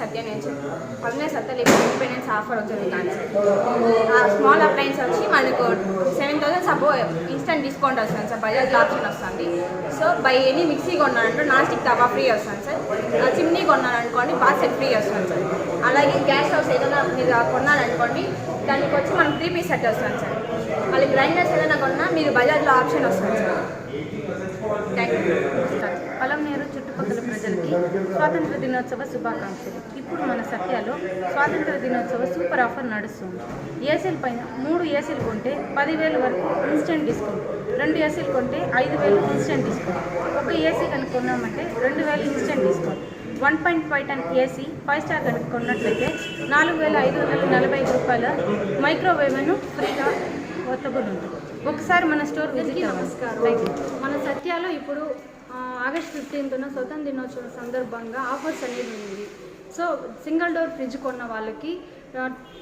సత్య నుంచి పవనే సత్యలో ఇప్పుడు ఇండిపెండెన్స్ ఆఫర్ జరుగుతుంది సార్ స్మాల్ అప్లయన్స్ వచ్చి మనకు సెవెన్ థౌసండ్ సపో ఇన్స్టెంట్ డిస్కౌంట్ వస్తుంది సార్. బజాజ్ ఆప్షన్ వస్తుంది. సో బై ఎనీ మిక్సీ కొన్నానంటే నాన్ స్టిక్ తవా ఫ్రీ వస్తుంది సార్. చిమ్నీ కొన్నారనుకోండి బాస్కెట్ ఫ్రీ వస్తుంది సార్. అలాగే గ్యాస్ హౌస్ ఏదైనా మీరు కొన్నారనుకోండి దానికి వచ్చి మనకు త్రీ పీస్ సెట్ వస్తుంది సార్. మళ్ళీ గ్రైండర్స్ ఏదైనా కొన్నా మీరు బజాజ్లో ఆప్షన్ వస్తుంది సార్. థ్యాంక్ యూ స్వాతంత్ర దినోత్సవ శుభాకాంక్షలు. ఇప్పుడు మన సత్యాలో స్వాతంత్ర దినోత్సవ సూపర్ ఆఫర్ నడుస్తుంది. ఏసీల పైన మూడు ఏసీలు కొంటే పదివేల వరకు ఇన్స్టెంట్ డిస్కౌంట్. రెండు ఏసీలు కొంటే ఐదు వేలు ఇన్స్టెంట్ డిస్కౌంట్. ఒక ఏసీ కనుక కొన్నామంటే రెండు వేలు instant discount. One point five ton AC five star కనుక కొన్నట్లయితే నాలుగు వేల ఐదు వందల నలభై ఐదు రూపాయల మైక్రోవేవ్ను ఫ్రీగా వత్తబడి ఉంటుంది ఒకసారి మన స్టోర్ విజిట్ నమస్కారం. మన సత్యాలో ఇప్పుడు ఆగస్ట్ ఫిఫ్టీన్త్న స్వతంత్ర దినోత్సవం సందర్భంగా ఆఫర్స్ అనేది ఉంది. సో సింగిల్ డోర్ ఫ్రిడ్జ్ కొన్న వాళ్ళకి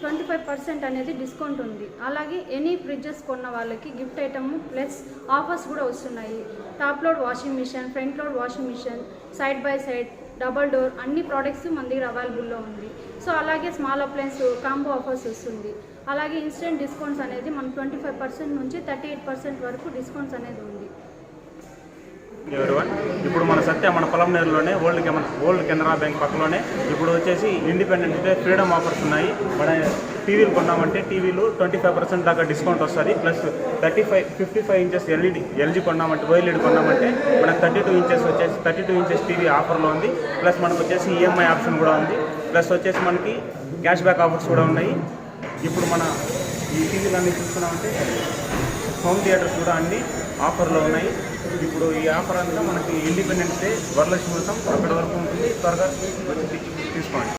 ట్వంటీ ఫైవ్ పర్సెంట్ అనేది డిస్కౌంట్ ఉంది. అలాగే ఎనీ ఫ్రిడ్జెస్ కొన్న వాళ్ళకి గిఫ్ట్ ఐటమ్ ప్లస్ ఆఫర్స్ కూడా వస్తున్నాయి. Top load washing machine front load washing machine side by side double door అన్ని ప్రోడక్ట్స్ మన దగ్గర అవైలబుల్లో ఉంది. సో అలాగే స్మాల్ అప్లయన్స్ కాంబో ఆఫర్స్ వస్తుంది. అలాగే ఇన్స్టెంట్ డిస్కౌంట్స్ అనేది మనం ట్వంటీ ఫైవ్ పర్సెంట్ నుంచి థర్టీ ఎయిట్ పర్సెంట్ వరకు డిస్కౌంట్స్ అనేది ఉంది. ఎవరివన్ ఇప్పుడు మన సత్య మన పొలంనేరులోనే ఓల్డ్ కెమ ఓల్డ్ కెనరా బ్యాంక్ పక్కలోనే ఇప్పుడు వచ్చేసి ఇండిపెండెంట్ డే ఫ్రీడమ్ ఆఫర్స్ ఉన్నాయి. మన టీవీలు కొన్నామంటే టీవీలు ట్వంటీ ఫైవ్ పర్సెంట్ దాకా డిస్కౌంట్ వస్తుంది. Plus thirty five fifty five inches LED LG కొన్నామంటే OLED కొన్నామంటే మనకు థర్టీ టూ ఇంచెస్ వచ్చేసి థర్టీ టూ ఇంచెస్ టీవీ ఆఫర్లో ఉంది. ప్లస్ మనకు వచ్చేసి ఈఎంఐ ఆప్షన్ కూడా ఉంది. ప్లస్ వచ్చేసి మనకి క్యాష్ బ్యాక్ ఆఫర్స్ కూడా ఉన్నాయి. ఇప్పుడు మన ఈ టీవీలు అన్నీ చూస్తున్నామంటే హోమ్ థియేటర్స్ కూడా అన్ని ఆఫర్లో ఉన్నాయి. ఇప్పుడు ఈ ఆఫర్ అంతా మనకి ఇండిపెండెన్స్ డే వరలక్ష్మి వ్రతం అక్కడ వరకు ఉంటుంది. త్వరగా వచ్చి తీసుకోండి.